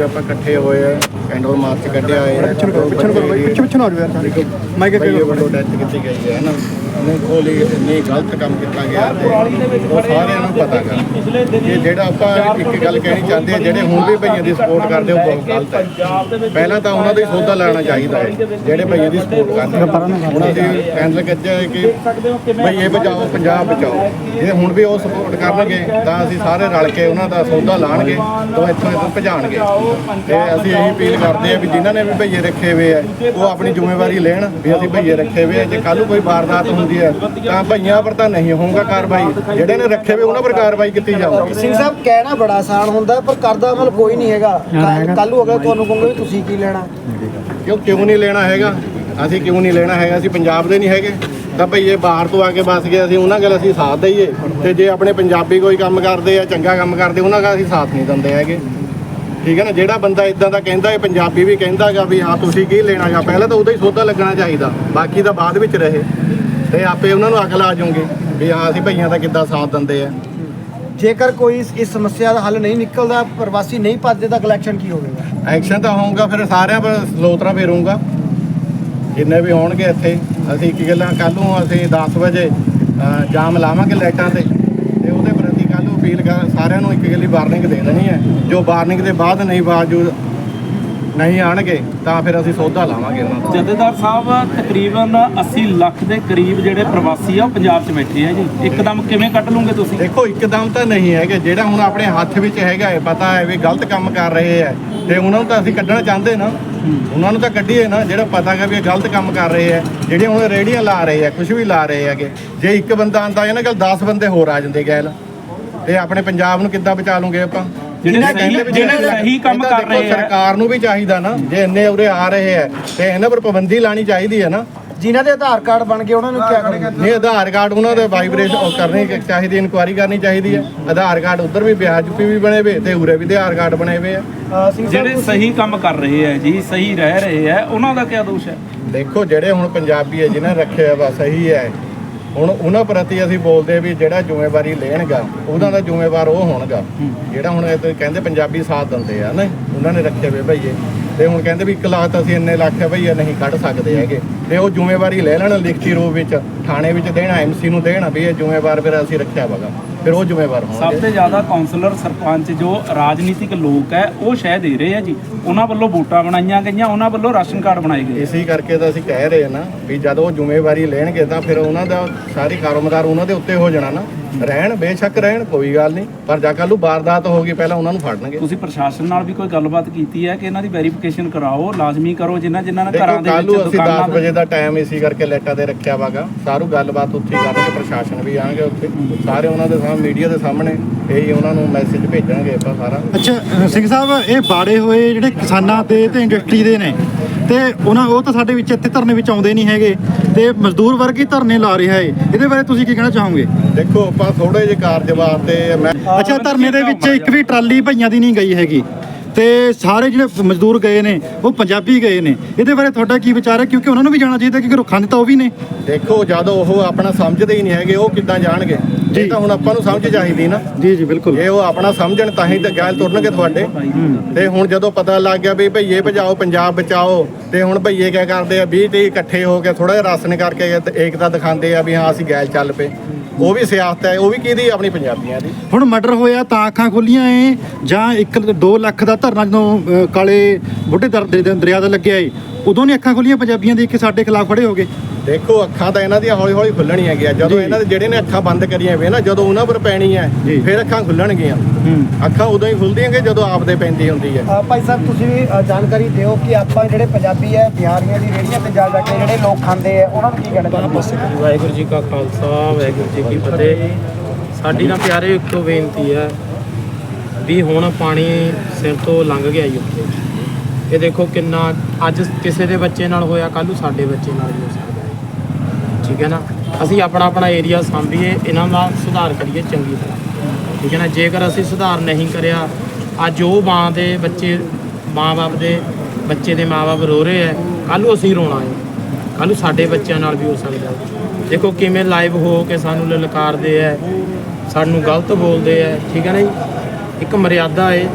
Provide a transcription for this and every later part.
ਆਪਾਂ ਇਕੱਠੇ ਹੋਏ ਆ ਕੈਂਡਲ ਮਾਰਚ ਕੱਢਿਆ ਹੈ ਪਿੱਛੇ ਕਰੋ, ਪਿੱਛੇ ਕਰੋ, ਪਿੱਛੇ ਪਿੱਛੇ ਨੂੰ ਜਾਓ ਯਾਰ ਅੱਗੇ ਬਈਏ ਕਰੋ। ਵੱਲੋਂ ਡੈਥ ਕੀਤੀ ਗਈ ਹੈ ਨਾ ਉਹਨੂੰ ਕੋਲੀ ਇੰਨੀ ਗਲਤ ਕੰਮ ਕੀਤਾ ਗਿਆ ਤੇ ਉਹ ਸਾਰਿਆਂ ਨੂੰ ਪਤਾ ਗਾ। ਇਹ ਜਿਹੜਾ ਆਪਾਂ ਇੱਕ ਗੱਲ ਕਹਿਣੀ ਚਾਹੁੰਦੇ ਆ ਜਿਹੜੇ ਹੁਣ ਵੀ ਭਈਆਂ ਦੀ ਸਪੋਰਟ ਕਰਦੇ ਉਹ ਬਹੁਤ ਗਲਤ ਹੈ। ਪਹਿਲਾਂ ਤਾਂ ਉਹਨਾਂ ਦਾ ਹੀ ਸੌਦਾ ਲੈਣਾ ਚਾਹੀਦਾ ਹੈ ਜਿਹੜੇ ਭਈਏ ਦੀ ਸਪੋਰਟ ਕਰਦੇ। ਉਹਨਾਂ ਦੀ ਕੈਂਡਲ ਕੱਜਿਆ ਹੈ ਕਿ ਭਈਏ ਬਚਾਓ ਪੰਜਾਬ ਬਚਾਓ। ਜੇ ਹੁਣ ਵੀ ਉਹ ਸਪੋਰਟ ਕਰਨਗੇ ਤਾਂ ਅਸੀਂ ਸਾਰੇ ਰਲ ਕੇ ਉਹਨਾਂ ਦਾ ਸੌਦਾ ਲਾਣਗੇ ਤਾਂ ਇੱਥੋਂ ਇੱਥੋਂ ਭਜਾਣਗੇ। ਤੇ ਅਸੀਂ ਇਹੀ ਅਪੀਲ ਕਰਦੇ ਆ ਵੀ ਜਿਨ੍ਹਾਂ ਨੇ ਵੀ ਭਈਏ ਰੱਖੇ ਹੋਏ ਆ ਉਹ ਆਪਣੀ ਜ਼ਿੰਮੇਵਾਰੀ ਲੈਣ ਵੀ ਅਸੀਂ ਭਈਏ ਰੱਖੇ ਹੋਏ ਆ। ਜੇ ਕੱਲ ਨੂੰ ਕੋਈ ਵਾਰਦਾਤ ਹੁੰਦੀ ਹੈ ਤਾਂ ਭਈਆਂ ਪਰ ਤਾਂ ਨਹੀਂ ਹੋਊਗਾ ਕਾਰਵਾਈ। ਜਿਹੜੇ ਨੇ ਰੱਖੇ ਹੋਏ ਉਹਨਾਂ ਪਰ ਕਾਰਵਾਈ ਕੀਤੀ ਜਾਊਗੀ। ਸਿੰਘ ਸਾਹਿਬ ਕਹਿਣਾ ਬੜਾ ਆਸਾਨ ਹੁੰਦਾ ਪਰ ਕਰਦਾ ਅਮਲ ਕੋਈ ਨਹੀਂ ਹੈਗਾ। ਕੱਲ ਨੂੰ ਅਗਰ ਤੁਹਾਨੂੰ ਕਹੋਗੇ ਵੀ ਤੁਸੀਂ ਕੀ ਲੈਣਾ। ਕਿਉਂ ਕਿਉਂ ਨਹੀਂ ਲੈਣਾ ਹੈਗਾ? ਅਸੀਂ ਕਿਉਂ ਨਹੀਂ ਲੈਣਾ ਹੈਗਾ? ਅਸੀਂ ਪੰਜਾਬ ਦੇ ਨਹੀਂ ਹੈਗੇ। ਤਾਂ ਭਈਏ ਬਾਹਰ ਤੋਂ ਆ ਕੇ ਬਸ ਗਏ ਅਸੀਂ ਉਹਨਾਂ ਗੱਲ ਅਸੀਂ ਸਾਥ ਦਈਏ। ਤੇ ਜੇ ਆਪਣੇ ਪੰਜਾਬੀ ਕੋਈ ਕੰਮ ਕਰਦੇ ਆ ਚੰਗਾ ਕੰਮ ਕਰਦੇ ਉਹਨਾਂ ਦਾ ਅਸੀਂ ਸਾਥ ਨਹੀਂ ਦਿੰਦੇ ਹੈਗੇ। ਠੀਕ ਹੈ ਨਾ? ਜਿਹੜਾ ਬੰਦਾ ਇਦਾਂ ਦਾ ਕਹਿੰਦਾ ਇਹ ਪੰਜਾਬੀ ਵੀ ਕਹਿੰਦਾਗਾ ਵੀ ਹਾਂ ਤੁਸੀਂ ਕੀ ਲੈਣਾਗਾ ਪਹਿਲਾਂ ਤਾਂ ਉਹਦਾ ਹੀ ਸੋਧਾ ਲੱਗਣਾ ਚਾਹੀਦਾ। ਬਾਕੀ ਤਾਂ ਬਾਅਦ ਵਿੱਚ ਰਹੇ। ਤੇ ਆਪੇ ਉਹਨਾਂ ਨੂੰ ਅਕਲ ਆ ਜਾਊਗੀ ਵੀ ਹਾਂ ਅਸੀਂ ਭਈਆਂ ਦਾ ਕਿੱਦਾਂ ਸਾਥ ਦਿੰਦੇ ਆ। ਜੇਕਰ ਕੋਈ ਇਸ- ਸਮੱਸਿਆ ਦਾ ਹੱਲ ਨਹੀਂ ਨਿਕਲਦਾ ਪ੍ਰਵਾਸੀ ਨਹੀਂ ਭੱਜਦੇ ਤਾਂ ਕਲੈਕਸ਼ਨ ਕੀ ਹੋਵੇਗਾ? ਐਕਸ਼ਨ ਤਾਂ ਹੋਊਗਾ ਫਿਰ ਸਾਰਿਆਂ ਪਰ ਸਲੋਤਰਾ ਫੇਰੂੰਗਾ। ਜਿੰਨੇ ਵੀ ਹੋਣਗੇ ਇੱਥੇ ਅਸੀਂ ਕੀ ਗੱਲਾਂ ਕੱਲ ਨੂੰ ਅਸੀਂ 10 ਵਜੇ ਜਾਮ ਲਾਵਾਂਗੇ ਲਾਈਟਾਂ ਤੇ ਤੇ ਉਹਦੇ ਅਪੀਲ ਕਰ ਸਾਰਿਆਂ ਨੂੰ ਇੱਕ ਗੱਲੀ ਵਾਰਨਿੰਗ ਦੇ ਦੇਣੀ ਹੈ। ਜੋ ਵਾਰਨਿੰਗ ਦੇ ਬਾਅਦ ਨਹੀਂ ਬਾਵਜੂਦ ਨਹੀਂ ਆਣਗੇ ਤਾਂ ਫਿਰ ਅਸੀਂ ਸੌਦਾ ਲਾਵਾਂਗੇ ਉਹਨਾਂ ਤੋਂ। ਜਥੇਦਾਰ ਸਾਹਿਬ ਤਕਰੀਬਨ 80 ਲੱਖ ਦੇ ਕਰੀਬ ਜਿਹੜੇ ਪ੍ਰਵਾਸੀ ਆ ਉਹ ਪੰਜਾਬ 'ਚ ਬੈਠੇ ਆ ਜੀ। ਇੱਕਦਮ ਕਿਵੇਂ ਕੱਢ ਲੂਗੇ ਤੁਸੀਂ? ਦੇਖੋ ਇੱਕਦਮ ਤਾਂ ਨਹੀਂ ਹੈਗੇ। ਜਿਹੜਾ ਹੁਣ ਆਪਣੇ ਹੱਥ ਵਿੱਚ ਹੈਗਾ ਹੈ ਪਤਾ ਹੈ ਵੀ ਗਲਤ ਕੰਮ ਕਰ ਰਹੇ ਹੈ। ਤੇ ਉਹਨਾਂ ਨੂੰ ਤਾਂ ਅਸੀਂ ਕੱਢਣਾ ਚਾਹੁੰਦੇ ਨਾ। ਉਹਨਾਂ ਨੂੰ ਤਾਂ ਕੱਢੀਏ ਨਾ ਜਿਹੜਾ ਪਤਾ ਹੈ ਵੀ ਇਹ ਗਲਤ ਕੰਮ ਕਰ ਰਹੇ ਹੈ। ਜਿਹੜੇ ਹੁਣ ਰੇੜੀਆਂ ਲਾ ਰਹੇ ਹੈ ਕੁਝ ਵੀ ਲਾ ਰਹੇ ਹੈਗੇ। ਜੇ ਇੱਕ ਬੰਦਾ ਆਂਦਾ ਇਹਨਾਂ ਕੋਲ 10 ਬੰਦੇ ਹੋਰ ਆ ਜਾਂਦੇ ਗੈਲ। ਤੇ ਆਪਣੇ ਪੰਜਾਬ ਨੂੰ ਕਿੱਦਾਂ ਬਚਾ ਲੂਗੇ ਆਪਾਂ? ਜਿਹੜੇ ਇਹਨਾਂ ਸਹੀ- ਕਹਿੰਦੇ ਵੀ ਜਿਹੜੇ ਸਹੀ ਕੰਮ ਇਹ ਤਾਂ ਕਰ ਦੇਖੋ ਰਹੇ ਹੈ। ਸਰਕਾਰ ਨੂੰ ਵੀ ਚਾਹੀਦਾ ਨਾ ਜੇ ਇੰਨੇ ਉਰੇ ਆ ਰਹੇ ਹੈ ਤੇ ਇਹਨਾਂ ਪਰ ਪਾਬੰਦੀ ਲਾਣੀ ਚਾਹੀਦੀ ਹੈ ਨਾ। ਜਿਨ੍ਹਾਂ ਦੇ ਆਧਾਰ ਕਾਰਡ ਬਣ ਗਏ ਉਹਨਾਂ ਨੂੰ ਕੀ ਕਰਨਾ? ਨਹੀਂ ਆਧਾਰ ਕਾਰਡ ਉਹਨਾਂ ਦੇ ਵਾਈਬ੍ਰੇਸ਼ਨ ਉਹ ਕਰਨੀ ਚਾਹੀਦੀ ਇਨਕੁਆਇਰੀ ਕਰਨੀ ਚਾਹੀਦੀ ਹੈ ਆਧਾਰ ਕਾਰਡ ਉਧਰ ਵੀ ਵਿਆਜ ਪੀ ਵੀ ਬਣੇ ਵੇ ਤੇ ਉਰੇ ਵੀ ਆਧਾਰ ਕਾਰਡ ਬਣੇ ਵੇ ਆ। ਅ, ਸਿੰਘ ਸਾਹਿਬ ਜਿਹੜੇ ਤੁਸੀਂ- ਸਹੀ ਕੰਮ ਕਰ ਰਹੇ ਆ ਜੀ ਸਹੀ ਰਹਿ ਰਹੇ ਆ ਉਹਨਾਂ ਦਾ ਕੀ ਦੋਸ਼ ਹੈ? ਦੇਖੋ ਜਿਹੜੇ ਹੁਣ ਪੰਜਾਬੀ ਹੈ ਜਿਨ੍ਹਾਂ ਰੱਖਿਆ ਵਾ ਸਹੀ ਹੈ। ਹੁਣ ਉਹਨਾਂ ਪ੍ਰਤੀ ਅਸੀਂ ਬੋਲਦੇ ਆ ਵੀ ਜਿਹੜਾ ਜ਼ਿੰਮੇਵਾਰੀ ਲੈਣਗਾ ਉਹਨਾਂ ਦਾ ਜ਼ਿੰਮੇਵਾਰ ਉਹ ਹੋਣਗਾ। ਜਿਹੜਾ ਹੁਣ ਇਹ ਕਹਿੰਦੇ ਪੰਜਾਬੀ ਸਾਥ ਦਿੰਦੇ ਆ ਨਾ ਉਹਨਾਂ ਨੇ ਰੱਖੇ ਵੇ ਭਈਏ। ਤੇ ਹੁਣ ਕਹਿੰਦੇ ਵੀ 1 ਲੱਖ ਅਸੀਂ ਇੰਨੇ ਲੱਖ ਭਈਆ ਨਹੀਂ ਕੱਢ ਸਕਦੇ ਹੈਗੇ। ਤੇ ਉਹ ਜ਼ਿੰਮੇਵਾਰੀ ਲੈ ਲੈਣ ਲਿਖਤੀ ਰੂਪ ਵਿੱਚ ਥਾਣੇ ਵਿੱਚ ਦੇਣਾ ਐਮਸੀ ਨੂੰ ਦੇਣਾ ਵੀ ਇਹ ਜ਼ਿੰਮੇਵਾਰ ਫਿਰ ਅਸੀਂ ਰੱਖਿਆ ਵਗਾ ਫਿਰ ਉਹ ਜ਼ਿੰਮੇਵਾਰ ਸਭ ਹੋਣਗੇ ਤੋਂ ਜ਼ਿਆਦਾ ਕਾਉਂਸਲਰ ਸਰਪੰਚ ਜੋ ਰਾਜਨੀਤਿਕ ਲੋਕ ਹੈ ਉਹ ਸ਼ਹਿ ਦੇ ਰਹੇ ਆ ਜੀ। ਉਹਨਾਂ ਵੱਲੋਂ ਵੋਟਾਂ ਬਣਾਈਆਂ ਗਈਆਂ ਉਹਨਾਂ ਵੱਲੋਂ ਰਾਸ਼ਨ ਕਾਰਡ ਬਣਾਏ ਗਏ। ਇਸੇ ਕਰਕੇ ਤਾਂ ਅਸੀਂ ਕਹਿ ਰਹੇ ਹਾਂ ਨਾ ਵੀ ਜਦੋਂ ਉਹ ਜ਼ਿੰਮੇਵਾਰੀ ਲੈਣਗੇ ਤਾਂ ਫਿਰ ਉਹਨਾਂ ਦਾ ਸਾਰੀ ਕਾਰੋਬਾਰ ਉਹਨਾਂ ਦੇ ਉੱਤੇ ਹੋ ਜਾਣਾ ਨਾ। ਰਹਿਣ ਬੇਸ਼ੱਕ ਰਹਿਣ ਕੋਈ ਗੱਲ ਨਹੀਂ। ਪਰ ਜਾ ਕੱਲ੍ਹ ਨੂੰ ਵਾਰਦਾਤ ਹੋਗੀ ਪਹਿਲਾਂ ਉਹਨਾਂ ਨੂੰ ਫੜਨਗੇ। ਤੁਸੀਂ ਪ੍ਰਸ਼ਾਸਨ ਨਾਲ ਵੀ ਕੋਈ ਗੱਲਬਾਤ ਕੀਤੀ ਹੈ ਕਿ ਇਹਨਾਂ ਦੀ ਵੈਰੀਫਿਕੇਸ਼ਨ ਕਰਾਓ ਲਾਜ਼ਮੀ ਕਰੋ ਜਿਨ੍ਹਾਂ ਜਿਨ੍ਹਾਂ ਨੇ ਘਰਾਂ ਦੇ ਵਿੱਚ ਨੂੰ ਅਸੀਂ 10 ਦੁਕਾਨਾਂ ਵਜੇ ਦਾ ਟਾਈਮ ਇਸੇ ਕਰਕੇ ਲੈਟਾ ਤੇ ਰੱਖਿਆ ਵਾਗਾ। ਸਾਰੂ ਗੱਲਬਾਤ ਉੱਥੇ ਹੀ ਕਰਨਗੇ ਪ੍ਰਸ਼ਾਸਨ ਵੀ ਆਣਗੇ ਉੱਥੇ। ਸਾਰੇ ਉਹਨਾਂ ਦੇ ਸਾਹਮਣੇ ਮੀਡੀਆ ਦੇ ਸਾਹਮਣੇ ਇਹੀ ਉਹਨਾਂ ਨੂੰ ਮੈਸੇਜ ਭੇਜਾਂਗੇ ਆਪਾਂ ਸਾਰਾ। ਅੱਛਾ ਸਿੰਘ ਸਾਹਿਬ ਇਹ ਬਾੜੇ ਹੋਏ ਜਿਹੜੇ ਕਿਸਾਨਾਂ ਦੇ ਤੇ ਇੰਡਸਟਰੀ ਦੇ ਨੇ ਤੇ ਉਹਨਾਂ ਉਹ ਤਾਂ ਸਾਡੇ ਵਿੱਚ ਇੱਥੇ ਧਰਨੇ ਵਿੱਚ ਆਉਂਦੇ ਨਹੀਂ ਹੈਗੇ ਤੇ ਮਜ਼ਦੂਰ ਵਰਗ ਹੀ ਧਰਨੇ ਲਾ ਰਿਹਾ ਹੈ ਇਹਦੇ ਬਾਰੇ ਤੁਸੀਂ ਕੀ ਕਹਿਣਾ ਚਾਹੋਗੇ? ਦੇਖੋ ਆਪਾਂ ਥੋੜੇ ਜਿਹੇ ਕਾਰਜਵਾਰ ਤੇ ਮੈਂ ਅੱਛਾ ਧਰਨੇ ਦੇ ਵਿੱਚ ਇੱਕ ਵੀ ਟਰਾਲੀ ਭਈਆਂ ਦੀ ਨਹੀਂ ਗਈ ਹੈਗੀ। ਤੇ ਸਾਰੇ ਜਿਹੜੇ ਮਜ਼ਦੂਰ ਗਏ ਨੇ ਉਹ ਪੰਜਾਬੀ ਗਏ ਨੇ। ਇਹਦੇ ਬਾਰੇ ਤੁਹਾਡਾ ਕੀ ਵਿਚਾਰ ਹੈ? ਕਿਉਂਕਿ ਉਹਨਾਂ ਨੂੰ ਵੀ ਜਾਣਾ ਚਾਹੀਦਾ ਕਿਉਂਕਿ ਰੁੱਖਾਂ ਦੇ ਤਾਂ ਉਹ ਵੀ ਨੇ। ਦੇਖੋ ਜਦੋਂ ਉਹ ਆਪਣਾ ਸਮਝਦੇ ਹੀ ਨਹੀਂ ਹੈਗੇ ਉਹ ਕਿੱਦਾਂ ਜਾਣਗੇ। ਇਹ ਤਾਂ ਹੁਣ ਆਪਾਂ ਨੂੰ ਸਮਝ ਚਾਹੀਦੀ ਨਾ। ਜੀ ਜੀ ਬਿਲਕੁਲ। ਜੇ ਉਹ ਆਪਣਾ ਸਮਝਣ ਤਾਂ ਹੀ ਤਾਂ ਗੈਲ ਤੁਰਨਗੇ ਤੁਹਾਡੇ। ਤੇ ਹੁਣ ਜਦੋਂ ਪਤਾ ਲੱਗ ਗਿਆ ਵੀ ਭਈਏ ਭਜਾਓ ਪੰਜਾਬ ਬਚਾਓ ਤੇ ਹੁਣ ਭਈਏ ਕਿਆ ਕਰਦੇ ਆ 20 30 ਇਕੱਠੇ ਹੋ ਕੇ ਥੋੜਾ ਜਿਹਾ ਰਸਨ ਕਰਕੇ ਤੇ ਏਕਤਾ ਦਿਖਾਉਂਦੇ ਆ ਵੀ ਹਾਂ ਅਸੀਂ ਗੈਲ ਚੱਲ ਪਏ। ਉਹ ਵੀ ਸਿਆਸਤ ਹੈ ਉਹ ਵੀ ਕਿਹਦੀ ਆਪਣੀ ਪੰਜਾਬੀਆਂ ਦੀ। ਹੁਣ ਮਰਡਰ ਹੋਇਆ ਤਾਂ ਅੱਖਾਂ ਖੁੱਲੀਆਂ ਏ ਜਾਂ 1 2 ਲੱਖ ਦਾ ਧਰਨਾ ਜਦੋਂ ਅ, ਕਾਲੇ ਬੁੱਢੇ ਦਰ ਦਰਿਆ ਦਾ ਲੱਗਿਆ ਏ ਉਦੋਂ ਨੇ ਅੱਖਾਂ ਖੁੱਲੀਆਂ ਪੰਜਾਬੀਆਂ ਦੀ ਕਿ ਸਾਡੇ ਖਿਲਾਫ ਖੜੇ ਹੋ ਗਏ? ਦੇਖੋ ਅੱਖਾਂ ਤਾਂ ਇਹਨਾਂ ਦੀਆਂ ਹੌਲੀ ਹੌਲੀ ਖੁੱਲਣੀਆਂ ਗਿਆ ਜਦੋਂ। ਇਹਨਾਂ ਦੇ ਜਿਹੜੇ ਨੇ ਅੱਖਾਂ ਬੰਦ ਕਰੀਆਂ ਵੇ ਨਾ ਜਦੋਂ ਉਹਨਾਂ ਪਰ ਪੈਣੀ ਹੈ। ਫਿਰ ਅੱਖਾਂ ਖੁੱਲਣਗੀਆਂ। ਅੱਖਾਂ ਉਦੋਂ ਹੀ ਖੁੱਲਦੀਆਂ ਕਿ ਜਦੋਂ ਆਪਦੇ ਪੈਂਦੀ ਹੁੰਦੀ ਹੈ। ਭਾਈ ਸਾਹਿਬ ਤੁਸੀਂ ਵੀ ਜਾਣਕਾਰੀ ਦਿਓ ਕਿ ਆਪਾਂ ਜਿਹੜੇ ਪੰਜਾਬੀ ਹੈ ਬਿਹਾਰੀਆਂ ਦੀ ਰੇੜੀਆਂ ਤੇ ਜਾ ਜਾ ਕੇ ਜਿਹੜੇ ਲੋਕ ਖਾਂਦੇ ਆ ਉਹਨਾਂ ਨੂੰ ਕੀ ਕਹਿਣਾ ਚਾਹੁੰਦੇ ਵਾਹਿਗੁਰੂ ਜੀ ਕਾ ਖਾਲਸਾ ਵਾਹਿਗੁਰੂ ਜੀ ਕੀ ਫਤਿਹ। ਸਾਡੀ ਨਾ ਪਿਆਰੇ ਇੱਕੋ ਬੇਨਤੀ ਹੈ ਵੀ ਹੁਣ ਪਾਣੀ ਸਿਰ ਤੋਂ ਲੰਘ ਗਿਆ ਜੀ ਉੱਥੇ। ਇਹ ਦੇਖੋ ਕਿੰਨਾ, ਅੱਜ ਕਿਸੇ ਦੇ ਬੱਚੇ ਨਾਲ ਹੋਇਆ, ਕੱਲ੍ਹ ਨੂੰ ਸਾਡੇ ਬੱਚੇ ਨਾਲ ਵੀ ਹੋ ਸਕਦਾ ਹੈ। ਠੀਕ ਹੈ ਨਾ? ਅਸੀਂ ਆਪਣਾ ਆਪਣਾ ਏਰੀਆ ਸੰਭੀਏ, ਇਹਨਾਂ ਦਾ ਸੁਧਾਰ ਕਰੀਏ ਚੰਗੀ ਤਰ੍ਹਾਂ। ਠੀਕ ਹੈ ਨਾ? ਜੇਕਰ ਅਸੀਂ ਸੁਧਾਰ ਨਹੀਂ ਕਰਿਆ, ਅੱਜ ਉਹ ਮਾਂ ਦੇ ਬੱਚੇ, ਮਾਂ-ਬਾਪ ਦੇ ਬੱਚੇ ਦੇ ਮਾਂ-ਬਾਪ ਰੋ ਰਹੇ ਹੈ, ਕੱਲ੍ਹ ਨੂੰ ਅਸੀਂ ਰੋਣਾ ਹੈ। ਕੱਲ੍ਹ ਨੂੰ ਸਾਡੇ ਬੱਚਿਆਂ ਨਾਲ ਵੀ ਹੋ ਸਕਦਾ ਦੇਖੋ ਕਿਵੇਂ ਲਾਈਵ ਹੋ ਕੇ ਸਾਨੂੰ ਲਲਕਾਰਦੇ ਹੈ, ਸਾਨੂੰ ਗਲਤ ਬੋਲਦੇ ਹੈ। ਠੀਕ ਹੈ ਨਾ ਜੀ? ਇੱਕ ਮਰਿਆਦਾ ਏ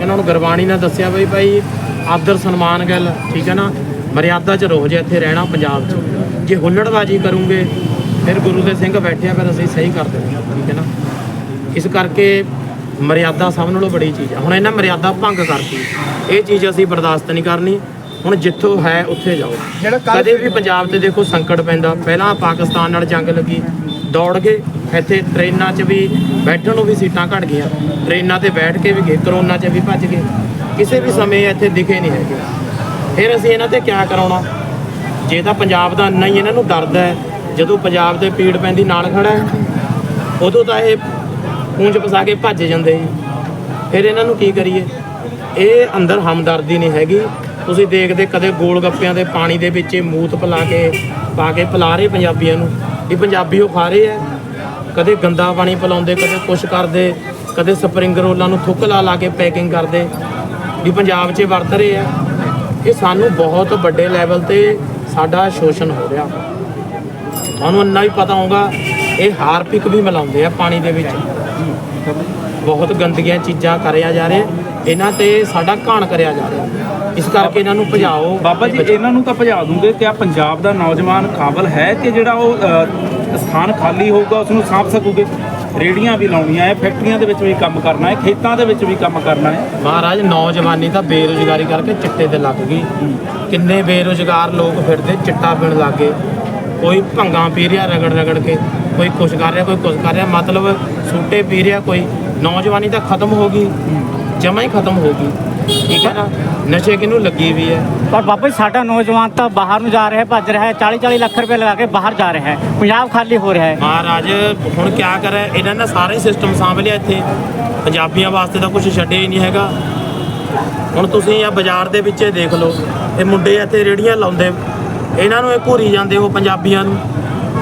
ਇਹਨਾਂ ਨੂੰ? ਗੁਰਬਾਣੀ ਨੇ ਦੱਸਿਆ ਬਈ, ਭਾਈ ਆਦਰ ਸਨਮਾਨ ਗੱਲ ਠੀਕ ਹੈ ਨਾ? ਮਰਿਆਦਾ 'ਚ ਰਹੋ ਜੇ ਇੱਥੇ ਰਹਿਣਾ ਪੰਜਾਬ 'ਚ। ਜੇ ਹੁੱਲੜਬਾਜੀ ਕਰੋਗੇ ਫਿਰ ਗੁਰੂ ਦੇ ਸਿੰਘ ਬੈਠਿਆ ਫਿਰ ਅਸੀਂ ਸਹੀ ਕਰ ਦੇਣੀ ਠੀਕ ਹੈ ਨਾ? ਇਸ ਕਰਕੇ ਮਰਿਆਦਾ ਸਭ ਨਾਲੋਂ ਬੜੀ ਚੀਜ਼ ਹੈ ਹੁਣ ਇਹਨਾਂ ਮਰਿਆਦਾ ਭੰਗ ਕਰਤੀ। ਇਹ ਚੀਜ਼ ਅਸੀਂ ਬਰਦਾਸ਼ਤ ਨਹੀਂ ਕਰਨੀ। ਹੁਣ ਜਿੱਥੋਂ ਹੈ ਉੱਥੇ ਜਾਓ। ਕਦੇ ਵੀ ਪੰਜਾਬ ਤੇ ਦੇਖੋ ਸੰਕਟ ਪੈਂਦਾ। ਪਹਿਲਾਂ ਪਾਕਿਸਤਾਨ ਨਾਲ ਜੰਗ ਲੱਗੀ ਦੌੜ ਗਏ। ਇੱਥੇ ਟ੍ਰੇਨਾਂ 'ਚ ਵੀ ਬੈਠਣ ਨੂੰ ਵੀ ਸੀਟਾਂ ਘਟ ਗਈਆਂ। ਟ੍ਰੇਨਾਂ ਤੇ ਬੈਠ ਕੇ ਵੀ ਗਏ ਕਰੋਨਾ 'ਚ ਵੀ ਭੱਜ ਗਏ। ਕਿਸੇ ਵੀ ਸਮੇਂ ਇੱਥੇ ਦਿਖੇ ਨਹੀਂ ਹੈਗੇ। ਫਿਰ ਅਸੀਂ ਇਹਨਾਂ ਤੇ ਕਿਆ ਕਰਾਉਣਾ? ਜੇ ਤਾਂ ਪੰਜਾਬ ਦਾ ਇੰਨਾ ਹੀ ਇਹਨਾਂ ਨੂੰ ਦਰਦ ਹੈ, ਜਦੋਂ ਪੰਜਾਬ ਦੇ ਪੀੜ ਪੈਂਦੀ, ਨਾਲ ਖੜਾ ਹੈ। ਉਦੋਂ ਤਾਂ ਇਹ ਪੂੰਝ ਪਸਾ ਕੇ ਭੱਜ ਜਾਂਦੇ ਸੀ ਫਿਰ ਇਹਨਾਂ ਨੂੰ ਕੀ ਕਰੀਏ? ਇਹ ਅੰਦਰ ਹਮਦਰਦੀ ਨਹੀਂ ਹੈਗੀ। ਤੁਸੀਂ ਦੇਖਦੇ ਕਦੇ ਗੋਲ ਗੱਪਿਆਂ ਦੇ ਪਾਣੀ ਦੇ ਵਿੱਚ ਇਹ ਮੂਤ ਪਿਲਾ ਕੇ, ਪਾ ਕੇ ਪਿਲਾ ਰਹੇ ਪੰਜਾਬੀਆਂ ਨੂੰ ਇਹ ਪੰਜਾਬੀ ਉਹ ਖਾ ਰਹੇ ਆ ਕਦੇ ਗੰਦਾ ਪਾਣੀ ਪਿਲਾਉਂਦੇ, ਕਦੇ ਕੁਛ ਕਰਦੇ, ਕਦੇ ਸਪਰਿੰਗ ਰੋਲਾਂ ਨੂੰ ਥੁੱਕ ਲਾ ਲਾ ਕੇ ਪੈਕਿੰਗ ਕਰਦੇ। ਵੀ ਪੰਜਾਬ 'ਚ ਵਰਤ ਰਹੇ ਆ ਇਹ ਸਾਨੂੰ ਬਹੁਤ ਵੱਡੇ ਲੈਵਲ ਤੇ ਸਾਡਾ ਸ਼ੋਸ਼ਣ ਹੋ ਰਿਹਾ। ਤੁਹਾਨੂੰ ਇੰਨਾ ਵੀ ਪਤਾ ਹੋਊਗਾ ਇਹ ਹਾਰਪਿਕ ਵੀ ਮਿਲਾਉਂਦੇ ਆ ਪਾਣੀ ਦੇ ਵਿੱਚ। ਬਹੁਤ ਗੰਦੀਆਂ ਚੀਜ਼ਾਂ ਕਰਿਆ ਜਾ ਰਿਹਾ ਇਹਨਾਂ ਤੇ ਸਾਡਾ ਘਾਣ ਕਰਿਆ ਜਾ ਰਿਹਾ। ਇਸ ਕਰਕੇ ਇਹਨਾਂ ਨੂੰ ਭਜਾਓ। ਬਾਬਾ ਜੀ ਇਹਨਾਂ ਨੂੰ ਤਾਂ ਭਜਾ ਦੂੰਗੇ ਕਿ ਆ ਪੰਜਾਬ ਦਾ ਨੌਜਵਾਨ ਕਾਬਲ ਹੈ ਕਿ ਜਿਹੜਾ ਉਹ ਸਥਾਨ ਖਾਲੀ ਹੋਊਗਾ ਉਸ ਨੂੰ ਸਾਂਭ ਸਕੂਗੇ। ਰੇੜੀਆਂ ਵੀ ਲਾਉਣੀਆਂ ਹੈ ਫੈਕਟਰੀਆਂ ਦੇ ਵਿੱਚ ਵੀ ਕੰਮ ਕਰਨਾ ਹੈ ਖੇਤਾਂ ਦੇ ਵਿੱਚ ਵੀ ਕੰਮ ਕਰਨਾ ਹੈ ਮਹਾਰਾਜ ਨੌਜਵਾਨੀ ਤਾਂ ਬੇਰੁਜ਼ਗਾਰੀ ਕਰਕੇ ਚਿੱਟੇ ਤੇ ਲੱਗ ਗਈ। ਕਿੰਨੇ ਬੇਰੁਜ਼ਗਾਰ ਲੋਕ ਫਿਰਦੇ ਚਿੱਟਾ ਪੀਣ ਲੱਗੇ ਕੋਈ ਭੰਗਾਂ ਪੀ ਰਿਹਾ ਰਗੜ ਰਗੜ ਕੇ ਕੋਈ ਕੁਛ ਕਰ ਰਿਹਾ ਕੋਈ ਕੁਛ ਕਰ ਰਿਹਾ ਮਤਲਬ ਸੂਟੇ ਪੀ ਰਿਹਾ ਕੋਈ। ਨੌਜਵਾਨੀ ਤਾਂ ਖਤਮ ਹੋ ਗਈ। ਜਮਾ ਹੀ ਖਤਮ ਹੋ ਗਈ। ਠੀਕ ਹੈ ਨਾ? ਨਸ਼ੇ ਕਿਨੂੰ ਲੱਗੀ ਵੀ ਹੈ? ਪਰ ਬਾਬਾ ਜੀ ਸਾਡਾ ਨੌਜਵਾਨ ਤਾਂ ਬਾਹਰ ਨੂੰ ਜਾ ਰਿਹਾ ਹੈ ਭੱਜ ਰਿਹਾ ਹੈ 40 40 ਲੱਖ ਰੁਪਏ ਲਗਾ ਕੇ ਬਾਹਰ ਜਾ ਰਿਹਾ ਹੈ ਪੰਜਾਬ ਖਾਲੀ ਹੋ ਰਿਹਾ ਹੈ। ਮਹਾਰਾਜ ਹੁਣ ਕਿਆ ਕਰੇ? ਇਹਨਾਂ ਨੇ ਸਾਰੇ ਸਿਸਟਮ ਸਾਂਭ ਲਿਆ ਇੱਥੇ। ਪੰਜਾਬੀਆਂ ਵਾਸਤੇ ਤਾਂ ਕੁਝ ਛੱਡਿਆ ਹੀ ਨਹੀਂ ਹੈਗਾ। ਹੁਣ ਤੁਸੀਂ ਆ ਬਾਜ਼ਾਰ ਦੇ ਵਿੱਚ ਇਹ ਦੇਖ ਲਓ ਇਹ ਮੁੰਡੇ ਇੱਥੇ ਰੇੜੀਆਂ ਲਾਉਂਦੇ। ਇਹਨਾਂ ਨੂੰ ਇਹ ਘੂਰੀ ਜਾਂਦੇ ਉਹ ਪੰਜਾਬੀਆਂ ਨੂੰ।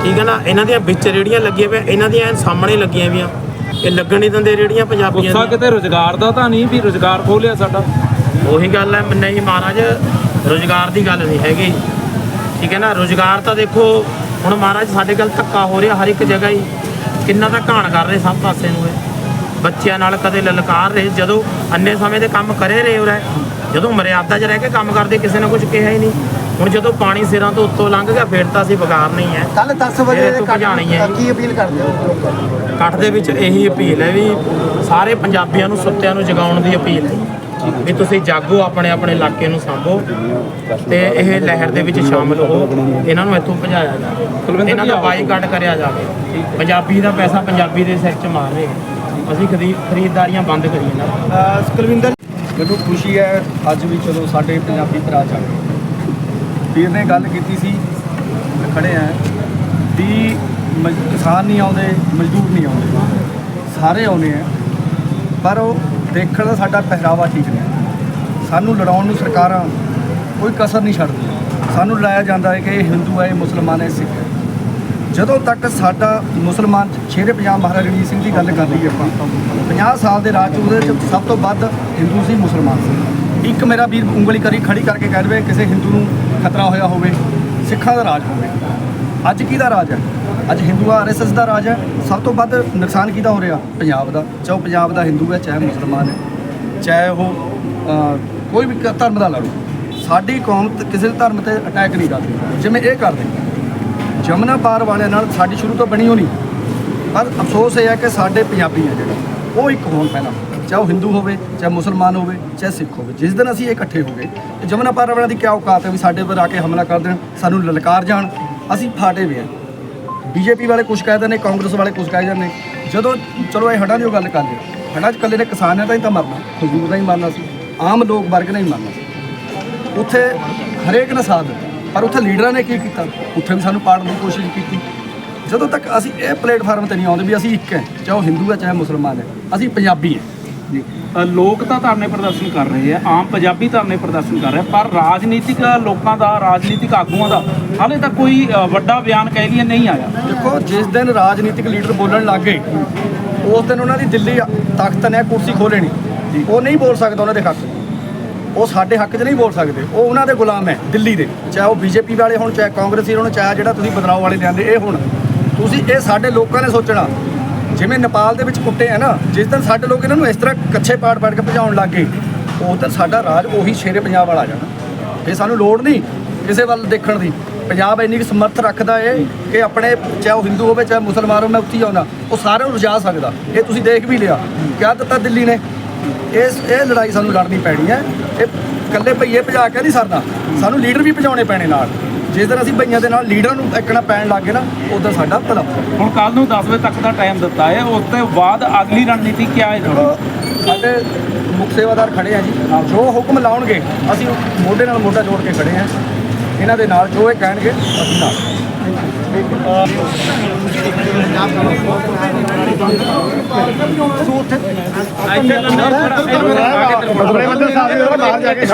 ਠੀਕ ਹੈ ਨਾ? ਇਹਨਾਂ ਦੀਆਂ ਵਿੱਚ ਰੇੜੀਆਂ ਲੱਗੀਆਂ ਪਈਆਂ ਇਹਨਾਂ ਦੀਆਂ ਸਾਹਮਣੇ ਲੱਗੀਆਂ ਪਈਆਂ। ਇਹ ਲੱਗਣ ਨਹੀਂ ਦਿੰਦੇ ਰੇੜੀਆਂ ਪੰਜਾਬੀਆਂ ਗੁੱਸਾ ਕਿਤੇ ਰੋਜ਼ਗਾਰ ਦਾ ਤਾਂ ਨਹੀਂ ਵੀ ਰੋਜ਼ਗਾਰ ਖੋਲਿਆ ਸਾਡਾ। ਉਹੀ ਗੱਲ ਹੈ ਨਹੀਂ ਮਹਾਰਾਜ ਰੋਜ਼ਗਾਰ ਦੀ ਗੱਲ ਨਹੀਂ ਹੈਗੀ। ਠੀਕ ਹੈ ਨਾ ਰੋਜ਼ਗਾਰ ਤਾਂ ਦੇਖੋ ਹੁਣ ਮਹਾਰਾਜ ਸਾਡੇ ਗੱਲ ਧੱਕਾ ਹੋ ਰਿਹਾ ਹਰ ਇੱਕ ਜਗ੍ਹਾ ਹੀ। ਕਿੰਨਾ ਤਾਂ ਘਾਣ ਕਰ ਰਹੇ ਸਭ ਪਾਸੇ ਨੂੰ ਇਹ। ਬੱਚਿਆਂ ਨਾਲ ਕਦੇ ਲਲਕਾਰ ਰਹੇ ਜਦੋਂ ਅੰਨੇ ਸਮੇਂ ਦੇ ਕੰਮ ਕਰੇ ਰਹੇ ਹੋ ਜਦੋਂ ਮਰਿਆਦਾ 'ਚ ਰਹਿ ਕੇ ਕੰਮ ਕਰਦੇ ਕਿਸੇ ਨੇ ਕੁਝ ਕਿਹਾ ਹੀ ਨਹੀਂ। ਹੁਣ ਜਦੋਂ ਪਾਣੀ ਸਿਰਾਂ ਤੋਂ ਉੱਤੋਂ ਲੰਘ ਗਿਆ ਫਿਰ ਤਾਂ ਅਸੀਂ ਬਗਾਰ ਨਹੀਂ ਹੈ। ਕੱਲ 10 ਵਜੇ ਇਹ ਦੇ ਕੱਟ ਭਜਾਣੀ ਹੈ। ਕੀ ਅਪੀਲ ਕਰਦੇ ਹੋ ਇਕੱਠ ਦੇ ਵਿੱਚ ਇਹੀ ਅਪੀਲ ਹੈ ਵੀ ਸਾਰੇ ਪੰਜਾਬੀਆਂ ਨੂੰ ਸੁੱਤਿਆਂ ਨੂੰ ਜਗਾਉਣ ਦੀ ਅਪੀਲ ਹੈ। ਵੀ ਤੁਸੀਂ ਜਾਗੋ ਆਪਣੇ ਆਪਣੇ ਇਲਾਕੇ ਨੂੰ ਸਾਂਭੋ ਤੇ ਇਹ ਲਹਿਰ ਦੇ ਵਿੱਚ ਸ਼ਾਮਲ ਹੋ ਇਹਨਾਂ ਨੂੰ ਇੱਥੋਂ ਭਜਾਇਆ ਜਾਵੇ। ਕੁਲਵਿੰਦਰ ਇਹਨਾਂ ਜੀ ਦਾ। ਬਾਈਕਾਟ ਕਰਿਆ ਜਾਵੇ। ਪੰਜਾਬੀ ਦਾ ਪੈਸਾ ਪੰਜਾਬੀ ਦੇ ਸਿਰ 'ਚ ਮਾਰ ਰਹੇ ਅਸੀਂ ਖਰੀਦ ਖਰੀਦਦਾਰੀਆਂ ਬੰਦ ਕਰੀਏ ਨਾ। ਕੁਲਵਿੰਦਰ ਮੈਨੂੰ ਖੁਸ਼ੀ ਹੈ ਅੱਜ ਵੀ ਚਲੋ ਸਾਡੇ ਪੰਜਾਬੀ ਭਰਾ ਚੱਲ ਵੀਰ ਨੇ ਗੱਲ ਕੀਤੀ ਸੀ ਖੜੇ ਆ, ਵੀ ਮਜ਼- ਕਿਸਾਨ ਨਹੀਂ ਆਉਂਦੇ, ਮਜ਼ਦੂਰ ਨਹੀਂ ਆਉਂਦੇ। ਸਾਰੇ ਆਉਂਦੇ ਆ, ਪਰ ਉਹ ਦੇਖਣ ਦਾ ਸਾਡਾ ਪਹਿਰਾਵਾ ਠੀਕ ਨਹੀਂ। ਸਾਨੂੰ ਲੜਾਉਣ ਨੂੰ ਸਰਕਾਰਾਂ ਕੋਈ ਕਸਰ ਨਹੀਂ ਛੱਡਦੀ ਸਾਨੂੰ ਲਾਇਆ ਜਾਂਦਾ ਹੈ ਕਿ ਇਹ ਹਿੰਦੂ ਹੈ, ਇਹ ਮੁਸਲਮਾਨ ਹੈ, ਇਹ ਸਿੱਖ ਹੈ। ਜਦੋਂ ਤੱਕ ਸਾਡਾ ਮੁਸਲਮਾਨ ਛੇਰੇ ਪੰਜਾਬ ਮਹਾਰਾਜਾ ਰਣਜੀਤ ਸਿੰਘ ਦੀ ਗੱਲ ਕਰ ਲਈਏ ਆਪਾਂ 50 ਸਾਲ ਦੇ ਰਾਜ 'ਚ ਉਹਦੇ ਚ ਸਭ ਤੋਂ ਵੱਧ ਹਿੰਦੂ ਸੀ, ਮੁਸਲਮਾਨ ਸੀ। ਇੱਕ ਮੇਰਾ ਵੀਰ ਉਂਗਲੀ ਕਰੀ, ਖੜੀ ਕਰਕੇ ਕਹਿ ਦੇਵੇ, ਕਿਸੇ ਹਿੰਦੂ ਨੂੰ ਖਤਰਾ ਹੋਇਆ ਹੋਵੇ, ਸਿੱਖਾਂ ਦਾ ਰਾਜ ਹੋਵੇ। ਅੱਜ ਕਿਹਦਾ ਰਾਜ ਹੈ? ਅੱਜ ਹਿੰਦੂ ਆਰਐਸਐਸ ਦਾ ਰਾਜ ਹੈ। ਸਭ ਤੋਂ ਵੱਧ ਨੁਕਸਾਨ ਕਿਹਦਾ ਹੋ ਰਿਹਾ? ਪੰਜਾਬ ਦਾ। ਚਾਹੇ ਉਹ ਪੰਜਾਬ ਦਾ ਹਿੰਦੂ ਹੈ, ਚਾਹੇ ਮੁਸਲਮਾਨ ਹੈ, ਚਾਹੇ ਉਹ ਕੋਈ ਵੀ ਧਰਮ ਦਾ ਲੜੋ ਸਾਡੀ ਕੌਮ ਕਿਸੇ ਧਰਮ ਤੇ ਅਟੈਕ ਨਹੀਂ ਕਰਦੀ ਜਿਵੇਂ ਇਹ ਕਰਦੇ ਜਮਨਾ ਪਾਰ ਵਾਲਿਆਂ ਨਾਲ ਸਾਡੀ ਸ਼ੁਰੂ ਤੋਂ ਬਣੀ ਹੋਣੀ। ਪਰ ਅਫਸੋਸ ਇਹ ਹੈ ਕਿ ਸਾਡੇ ਪੰਜਾਬੀ ਆ ਜਿਹੜੇ, ਉਹ ਇੱਕ ਹੋਣ ਪਹਿਲਾਂ। ਚਾਹੇ ਉਹ ਹਿੰਦੂ ਹੋਵੇ, ਚਾਹੇ ਮੁਸਲਮਾਨ ਹੋਵੇ, ਚਾਹੇ ਸਿੱਖ ਹੋਵੇ, ਜਿਸ ਦਿਨ ਅਸੀਂ ਇਹ ਇਕੱਠੇ ਹੋ ਗਏ, ਤੇ ਜਮਨਾ ਪਾਰ ਵਾਲਿਆਂ ਦੀ ਕੀ ਔਕਾਤ ਹੈ ਵੀ ਸਾਡੇ ਉੱਪਰ ਆ ਕੇ ਹਮਲਾ ਕਰ ਦੇਣ, ਸਾਨੂੰ ਲਲਕਾਰ ਜਾਣ, ਅਸੀਂ ਫਾਟੇ ਵੀ ਆ ਬੀਜੇਪੀ ਵਾਲੇ ਕੁਝ ਕਹਿੰਦੇ ਨੇ ਕਾਂਗਰਸ ਵਾਲੇ ਕੁਝ ਕਹਿ ਜਾਂਦੇ। ਨੇ ਜਦੋਂ ਚਲੋ ਇਹ ਹੜਾਂ ਦੀ ਉਹ ਗੱਲ ਕਰ ਲਿਓ ਹੜਾਂ 'ਚ ਇਕੱਲੇ ਨੇ ਕਿਸਾਨਾਂ ਦਾ ਹੀ ਤਾਂ ਮਰਨਾ ਖਜ਼ੂਰ ਦਾ ਹੀ ਮਰਨਾ ਸੀ, ਆਮ ਲੋਕ ਵਰਗ ਨੇ ਹੀ ਮਰਨਾ ਸੀ। ਉੱਥੇ ਹਰੇਕ ਨੇ ਸਾਥ ਦਿੱਤਾ, ਪਰ ਉੱਥੇ ਲੀਡਰਾਂ ਨੇ ਕੀ ਕੀਤਾ? ਉੱਥੇ ਵੀ ਸਾਨੂੰ ਪਾੜਨ ਦੀ ਕੋਸ਼ਿਸ਼ ਕੀਤੀ। ਜਦੋਂ ਤੱਕ ਅਸੀਂ ਇਹ ਪਲੇਟਫਾਰਮ ਤੇ ਨਹੀਂ ਆਉਂਦੇ ਵੀ ਅਸੀਂ ਇੱਕ ਹੈ, ਚਾਹੇ ਉਹ ਹਿੰਦੂ ਹੈ, ਚਾਹੇ ਮੁਸਲਮਾਨ ਹੈ, ਅਸੀਂ ਪੰਜਾਬੀ ਹੈ। ਜੀ। ਲੋਕ ਤਾਂ ਧਰਨੇ ਪ੍ਰਦਰਸ਼ਨ ਕਰ ਰਹੇ ਆ ਆਮ ਪੰਜਾਬੀ ਧਰਨੇ ਪ੍ਰਦਰਸ਼ਨ ਕਰ ਰਹੇ ਪਰ ਰਾਜਨੀਤਿਕ ਲੋਕਾਂ ਦਾ ਰਾਜਨੀਤਿਕ ਆਗੂਆਂ ਦਾ ਹਾਲੇ ਤੱਕ ਕੋਈ ਵੱਡਾ ਬਿਆਨ ਕਹਿ ਲਈਏ ਨਹੀਂ ਆਇਆ। ਦੇਖੋ ਜਿਸ ਦਿਨ ਰਾਜਨੀਤਿਕ ਲੀਡਰ ਬੋਲਣ ਲੱਗ ਗਏ ਉਸ ਦਿਨ ਉਹਨਾਂ ਦੀ ਦਿੱਲੀ ਤਖਤ ਨੇ ਕੁਰਸੀ ਖੋਲਣੀ ਉਹ ਨਹੀਂ ਬੋਲ ਸਕਦਾ ਉਹਨਾਂ ਦੇ ਹੱਕ। ਉਹ ਸਾਡੇ ਹੱਕ 'ਚ ਨਹੀਂ ਬੋਲ ਸਕਦੇ। ਉਹ ਉਹਨਾਂ ਦੇ ਗੁਲਾਮ ਹੈ ਦਿੱਲੀ ਦੇ। ਚਾਹੇ ਉਹ ਬੀਜੇਪੀ ਵਾਲੇ ਹੋਣ ਚਾਹੇ ਕਾਂਗਰਸੀ ਹੋਣ ਚਾਹੇ ਜਿਹੜਾ ਤੁਸੀਂ ਬਦਲਾਅ ਵਾਲੇ ਲਿਆਂਦੇ ਇਹ ਹੁਣ। ਤੁਸੀਂ ਇਹ ਸਾਡੇ ਲੋਕਾਂ ਨੇ ਸੋਚਣਾ। ਜਿਵੇਂ ਨੇਪਾਲ ਦੇ ਵਿੱਚ ਕੁੱਟੇ ਆ ਨਾ, ਜਿਸ ਦਿਨ ਸਾਡੇ ਲੋਕ ਇਹਨਾਂ ਨੂੰ ਇਸ ਤਰ੍ਹਾਂ ਕੱਛੇ ਪਾੜ ਪਾੜ ਕੇ ਭਜਾਉਣ ਲੱਗ ਗਏ, ਉਸ ਦਿਨ ਸਾਡਾ ਰਾਜ ਉਹੀ ਸ਼ੇਰੇ ਪੰਜਾਬ ਵਾਲਾ ਆ ਜਾਣਾ। ਇਹ ਸਾਨੂੰ ਲੋੜ ਨਹੀਂ ਕਿਸੇ ਵੱਲ ਦੇਖਣ ਦੀ। ਪੰਜਾਬ ਇੰਨੀ ਕੁ ਸਮਰਥ ਰੱਖਦਾ ਏ ਕਿ ਆਪਣੇ ਚਾਹੇ ਉਹ ਹਿੰਦੂ ਹੋਵੇ, ਚਾਹੇ ਮੁਸਲਮਾਨ ਹੋਵੇ, ਮੈਂ ਉੱਥੇ ਹੀ ਆਉਣਾ ਉਹ ਸਾਰਿਆਂ ਨੂੰ ਰਜਾ ਸਕਦਾ। ਇਹ ਤੁਸੀਂ ਦੇਖ ਵੀ ਲਿਆ। ਕਿਆ ਦਿੱਤਾ ਦਿੱਲੀ ਨੇ? ਇਸ, ਇਹ ਲੜਾਈ ਸਾਨੂੰ ਲੜਨੀ ਪੈਣੀ ਹੈ। ਇਹ ਇਕੱਲੇ ਭਈਏ ਭਜਾ ਕੇ ਨਹੀਂ ਸਰਦਾ ਸਾਨੂੰ ਲੀਡਰ ਵੀ ਭਜਾਉਣੇ ਪੈਣੇ ਨਾਲ। ਜਿਸ ਦਿਨ ਅਸੀਂ ਭਈਆਂ ਦੇ ਨਾਲ ਲੀਡਰਾਂ ਨੂੰ ਇੱਕਣਾ ਪੈਣ ਲੱਗੇ ਨਾ ਉਦੋਂ ਸਾਡਾ ਭਲਾ। ਹੁਣ ਕੱਲ ਨੂੰ 10 ਵਜੇ ਤੱਕ ਦਾ ਟਾਈਮ ਦਿੱਤਾ ਹੈ ਉਸ ਤੋਂ ਬਾਅਦ ਅਗਲੀ ਰਣਨੀਤੀ ਕੀ ਹੈ ਤੁਹਾਡੀ? ਸਾਡੇ ਮੁੱਖ ਸੇਵਾਦਾਰ ਖੜੇ ਆ ਜੀ। ਜੋ ਹੁਕਮ ਲਾਉਣਗੇ ਅਸੀਂ ਮੋਢੇ ਨਾਲ ਮੋਢਾ ਜੋੜ ਕੇ ਖੜੇ ਆ। ਇਹਨਾਂ ਦੇ ਨਾਲ ਜੋ ਇਹ ਕਹਿਣਗੇ ਅਸੀਂ ਨਾਲ। ਲੰਗਰ ਖੜਾ- ਬੜੇ ਬੰਦੇ ਸਾਰੇ ਬਾਹਰ ਜਾ ਕੇ